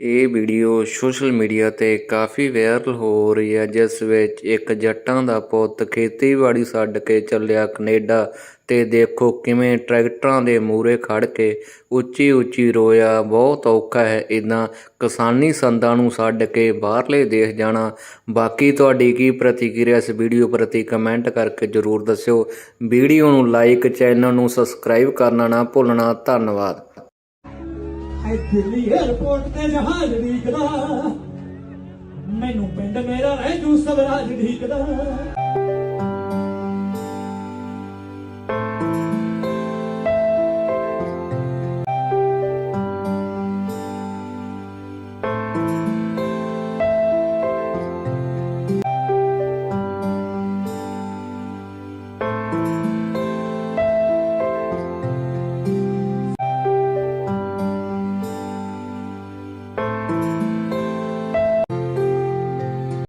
ਇਹ video social media ਤੇ ਕਾਫੀ viral ਹੋ ਰਹੀ ਹੈ, ਜਿਸ ਵਿੱਚ ਇੱਕ ਜੱਟਾਂ ਦਾ ਪੁੱਤ ਖੇਤੀਬਾੜੀ ਛੱਡ ਕੇ ਚੱਲਿਆ ਕੈਨੇਡਾ ਤੇ ਦੇਖੋ ਕਿਵੇਂ ਟਰੈਕਟਰਾਂ ਦੇ ਮੂਹਰੇ ਖੜ ਕੇ ਉੱਚੀ ਉੱਚੀ ਰੋਇਆ। ਬਹੁਤ ਔਖਾ ਹੈ ਇਦਾਂ ਕਿਸਾਨੀ ਸੰਦਾਂ ਨੂੰ ਛੱਡ ਕੇ ਬਾਹਰਲੇ ਦੇਸ਼ ਜਾਣਾ। ਬਾਕੀ ਤੁਹਾਡੀ ਕੀ ਪ੍ਰਤੀਕਿਰਿਆ ਇਸ ਵੀਡੀਓ ਪ੍ਰਤੀ ਕਮੈਂਟ ਕਰਕੇ ਜਰੂਰ ਦੱਸਿਓ। ਵੀਡੀਓ ਨੂੰ ਲਾਈਕ, ਚੈਨਲ ਨੂੰ ਸਬਸਕ੍ਰਾਈਬ ਕਰਨਾ ਨਾ ਭੁੱਲਣਾ। ਧੰਨਵਾਦ। ਦਿੱਲੀ 에ਅਰਪੋਰਟ ਤੇ ਜਹਾਜ਼ ਢੀਕਦਾ ਮੈਨੂੰ ਪਿੰਡ ਮੇਰਾ ਰਹਿ ਜੂ ਸਵਰਾਜ ਢੀਕਦਾ